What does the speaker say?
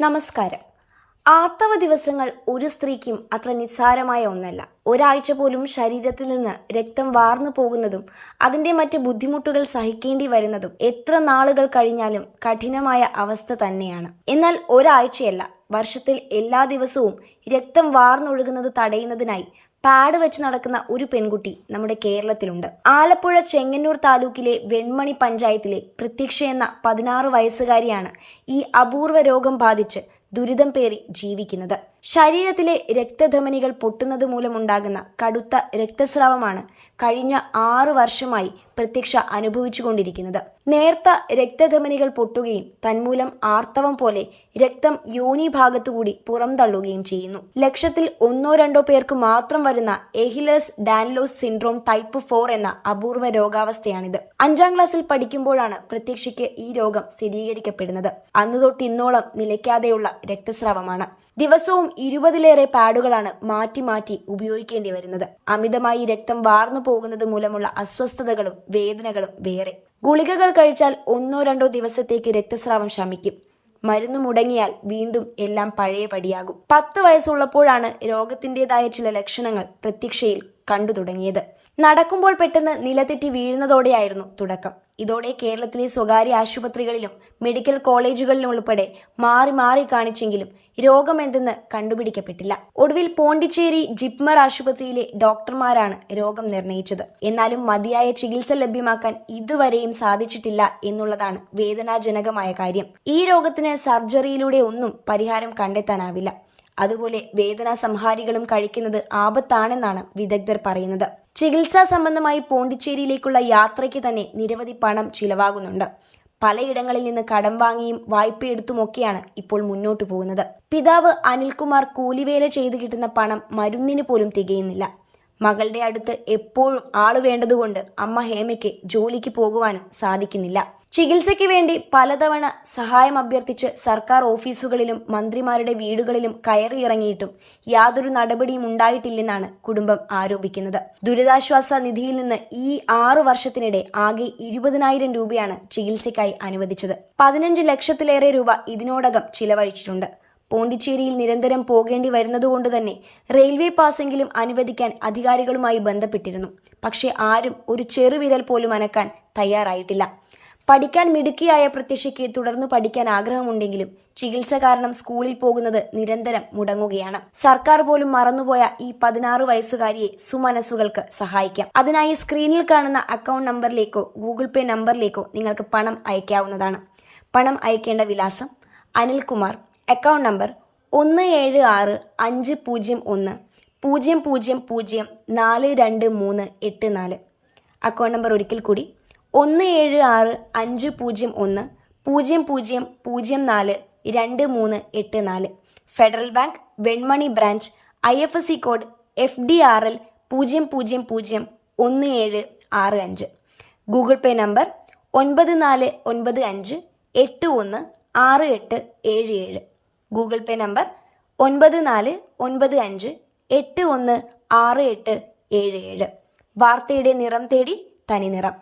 നമസ്കാരം. ആർത്തവ ദിവസങ്ങൾ ഒരു സ്ത്രീക്കും അത്ര നിസ്സാരമായ ഒന്നല്ല. ഒരാഴ്ച പോലും ശരീരത്തിൽ നിന്ന് രക്തം വാർന്നു പോകുന്നതും അതിന്റെ മറ്റ് ബുദ്ധിമുട്ടുകൾ സഹിക്കേണ്ടി വരുന്നതും എത്ര നാളുകൾ കഴിഞ്ഞാലും കഠിനമായ അവസ്ഥ തന്നെയാണ്. എന്നാൽ ഒരാഴ്ചയല്ല വർഷത്തിൽ എല്ലാ ദിവസവും രക്തം വാർന്നൊഴുകുന്നത് തടയുന്നതിനായി പാഡ് വെച്ച് നടക്കുന്ന ഒരു പെൺകുട്ടി നമ്മുടെ കേരളത്തിലുണ്ട്. ആലപ്പുഴ ചെങ്ങന്നൂർ താലൂക്കിലെ വെൺമണി പഞ്ചായത്തിലെ പ്രത്യക്ഷ എന്ന പതിനാറ് വയസ്സുകാരിയാണ് ഈ അപൂർവ രോഗം ബാധിച്ച് ദുരിതം പേറി ജീവിക്കുന്നത്. ശരീരത്തിലെ രക്തധമനികൾ പൊട്ടുന്നത് മൂലമുണ്ടാകുന്ന കടുത്ത രക്തസ്രാവമാണ് കഴിഞ്ഞ ആറു വർഷമായി പ്രത്യക്ഷ അനുഭവിച്ചുകൊണ്ടിരിക്കുന്നത്. നേർത്ത രക്തധമനികൾ പൊട്ടുകയും തന്മൂലം ആർത്തവം പോലെ രക്തം യോനി ഭാഗത്തുകൂടി പുറംതള്ളുകയും ചെയ്യുന്നു. ലക്ഷത്തിൽ ഒന്നോ രണ്ടോ പേർക്ക് മാത്രം വരുന്ന Ehlers Danlos syndrome type four എന്ന അപൂർവ രോഗാവസ്ഥയാണിത്. അഞ്ചാം ക്ലാസ്സിൽ പഠിക്കുമ്പോഴാണ് പ്രത്യക്ഷയ്ക്ക് ഈ രോഗം സ്ഥിരീകരിക്കപ്പെടുന്നത്. അന്നു തൊട്ട് ഇന്നോളം നിലയ്ക്കാതെയുള്ള രക്തസ്രാവമാണ്. ദിവസവും ഇരുപതിലേറെ പാഡുകളാണ് മാറ്റി മാറ്റി ഉപയോഗിക്കേണ്ടി വരുന്നത്. അമിതമായി രക്തം വാർന്നു പോകുന്നത് മൂലമുള്ള അസ്വസ്ഥതകളും വേദനകളും വേറെ. ഗുളികകൾ കഴിച്ചാൽ ഒന്നോ രണ്ടോ ദിവസത്തേക്ക് രക്തസ്രാവം ശമിക്കും. മരുന്ന് മുടങ്ങിയാൽ വീണ്ടും എല്ലാം പഴയ പടിയാകും പത്ത് വയസ്സുള്ളപ്പോഴാണ് രോഗത്തിന്റെതായ ചില ലക്ഷണങ്ങൾ പ്രത്യക്ഷയിൽ കണ്ടു തുടങ്ങിയത്. നടക്കുമ്പോൾ പെട്ടെന്ന് നിലതെറ്റി വീഴുന്നതോടെയായിരുന്നു തുടക്കം. ഇതോടെ കേരളത്തിലെ സ്വകാര്യ ആശുപത്രികളിലും മെഡിക്കൽ കോളേജുകളിലും ഉൾപ്പെടെ മാറി മാറി കാണിച്ചെങ്കിലും രോഗമെന്തെന്ന് കണ്ടുപിടിക്കപ്പെട്ടില്ല. ഒടുവിൽ പോണ്ടിച്ചേരി ജിപ്മർ ആശുപത്രിയിലെ ഡോക്ടർമാരാണ് രോഗം നിർണയിച്ചത്. എന്നാലും മതിയായ ചികിത്സ ലഭ്യമാക്കാൻ ഇതുവരെയും സാധിച്ചിട്ടില്ല എന്നുള്ളതാണ് വേദനാജനകമായ കാര്യം. ഈ രോഗത്തിന് സർജറിയിലൂടെ ഒന്നും പരിഹാരം കണ്ടെത്താനാവില്ല. അതുപോലെ വേദനാ സംഹാരികളും കഴിക്കുന്നത് ആപത്താണെന്നാണ് വിദഗ്ധർ പറയുന്നത്. ചികിത്സാ സംബന്ധമായി പോണ്ടിച്ചേരിയിലേക്കുള്ള യാത്രയ്ക്ക് തന്നെ നിരവധി പണം ചിലവാകുന്നുണ്ട്. പലയിടങ്ങളിൽ നിന്ന് കടം വാങ്ങിയും വായ്പയെടുത്തുമൊക്കെയാണ് ഇപ്പോൾ മുന്നോട്ടു പോകുന്നത്. പിതാവ് അനിൽകുമാർ കൂലിവേല ചെയ്ത് കിട്ടുന്ന പണം മരുന്നിന് പോലും തികയുന്നില്ല. മകളുടെ അടുത്ത് എപ്പോഴും ആൾ വേണ്ടതുകൊണ്ട് അമ്മ ഹേമയ്ക്ക് ജോലിക്ക് പോകുവാനും സാധിക്കുന്നില്ല. ചികിത്സയ്ക്ക് വേണ്ടി പലതവണ സഹായം അഭ്യർത്ഥിച്ച് സർക്കാർ ഓഫീസുകളിലും മന്ത്രിമാരുടെ വീടുകളിലും കയറിയിറങ്ങിയിട്ടും യാതൊരു നടപടിയും ഉണ്ടായിട്ടില്ലെന്നാണ് കുടുംബം ആരോപിക്കുന്നത്. ദുരിതാശ്വാസ നിധിയിൽ നിന്ന് ഈ ആറു വർഷത്തിനിടെ ആകെ ഇരുപതിനായിരം രൂപയാണ് ചികിത്സയ്ക്കായി അനുവദിച്ചത്. പതിനഞ്ച് ലക്ഷത്തിലേറെ രൂപ ഇതിനോടകം ചിലവഴിച്ചിട്ടുണ്ട്. പോണ്ടിച്ചേരിയിൽ നിരന്തരം പോകേണ്ടി വരുന്നതുകൊണ്ട് തന്നെ റെയിൽവേ പാസെങ്കിലും അനുവദിക്കാൻ അധികാരികളുമായി ബന്ധപ്പെട്ടിരുന്നു. പക്ഷേ ആരും ഒരു ചെറുവിരൽ പോലും അനക്കാൻ തയ്യാറായിട്ടില്ല. പഠിക്കാൻ മിടുക്കിയായ പ്രത്യക്ഷയ്ക്ക് തുടർന്ന് പഠിക്കാൻ ആഗ്രഹമുണ്ടെങ്കിലും ചികിത്സ കാരണം സ്കൂളിൽ പോകുന്നത് നിരന്തരം മുടങ്ങുകയാണ്. സർക്കാർ പോലും മറന്നുപോയ ഈ പതിനാറ് വയസ്സുകാരിയെ സുമനസ്സുകൾക്ക് സഹായിക്കാം. അതിനായി സ്ക്രീനിൽ കാണുന്ന അക്കൗണ്ട് നമ്പറിലേക്കോ ഗൂഗിൾ പേ നമ്പറിലേക്കോ നിങ്ങൾക്ക് പണം അയക്കാവുന്നതാണ്. പണം അയക്കേണ്ട വിലാസം അനിൽകുമാർ അക്കൗണ്ട് നമ്പർ ഒന്ന് ഏഴ് ആറ് അഞ്ച് പൂജ്യം ഒന്ന് പൂജ്യം പൂജ്യം പൂജ്യം നാല് രണ്ട് മൂന്ന് എട്ട് നാല്. അക്കൗണ്ട് നമ്പർ ഒരിക്കൽ കൂടി ഒന്ന് ഏഴ് ആറ് അഞ്ച് പൂജ്യം ഒന്ന് പൂജ്യം പൂജ്യം പൂജ്യം നാല് രണ്ട് മൂന്ന് എട്ട് നാല്. Federal bank Venmani branch I F S C code F D R L പൂജ്യം പൂജ്യം പൂജ്യം ഒന്ന് ഏഴ് ആറ് അഞ്ച്. ഗൂഗിൾ പേ നമ്പർ ഒൻപത് നാല് ഒൻപത് അഞ്ച് എട്ട് ഒന്ന് ആറ് എട്ട് ഏഴ് ഏഴ്. ഗൂഗിൾ പേ നമ്പർ ഒൻപത് നാല് ഒൻപത് അഞ്ച് എട്ട് ഒന്ന് ആറ് എട്ട് ഏഴ് ഏഴ്. വാർത്തയുടെ നിറം തേടി തനി നിറം.